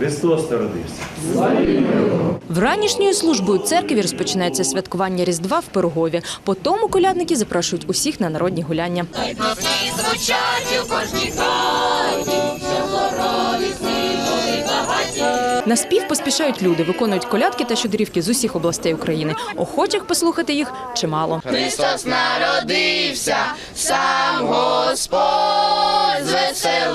Христос народився. Вранішньою службою церкві розпочинається святкування Різдва в Пирогові. По тому колядники запрошують усіх на народні гуляння. На спів поспішають люди, виконують колядки та щедрівки з усіх областей України. Охочих послухати їх чимало. Христос народився, сам Господь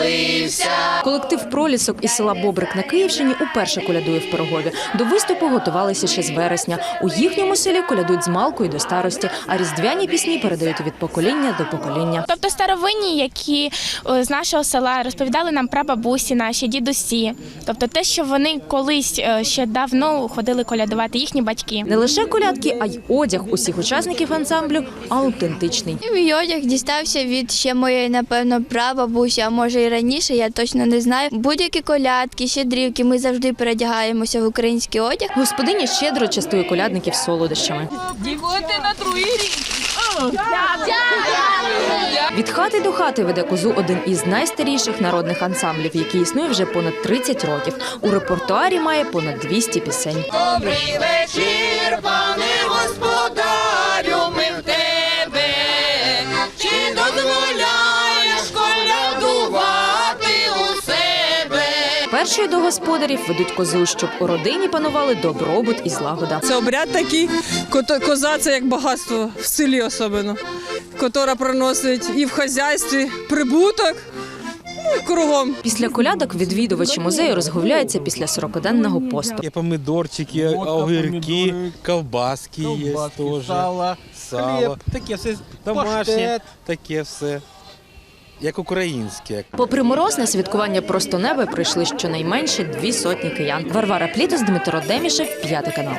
звеселився. Колектив пролісок із села Бобрик на Київщині уперше колядує в Пирогові. До виступу готувалися ще з вересня. У їхньому селі колядують з малку і до старості, а різдвяні пісні передають від покоління до покоління. Тобто старовинні, які з нашого села розповідали нам про бабусі, наші дідусі. Тобто те, що вони колись е, ще давно ходили колядувати їхні батьки. Не лише колядки, а й одяг усіх учасників ансамблю аутентичний. Мій одяг дістався від ще моєї, напевно, прабабусі, а може і раніше, я точно не знаю. Будь-які колядки, щедрівки, ми завжди передягаємося в український одяг. Господиня щедро частує колядників солодощами. Від хати до хати веде козу один із найстаріших народних ансамблів, який існує вже понад 30 років. У репертуарі має понад 200 пісень. Добрий вечір, Першою до господарів ведуть козу, щоб у родині панували добробут і злагода. Це обряд такий, коза це як багатство в селі особливо, котра приносить і в хазяйстві прибуток, ну кругом. Після колядок відвідувачі музею розгуляються після 40-денного посту. Є помидорчики, огірки, ковбаски є теж. сало, Сало. хліб, Таке все домашнє, паштет. таке все. Як українське. Попри морозне святкування просто неба прийшли щонайменше дві сотні киян. Варвара Плітус, Дмитро Демішев, п'ятий канал.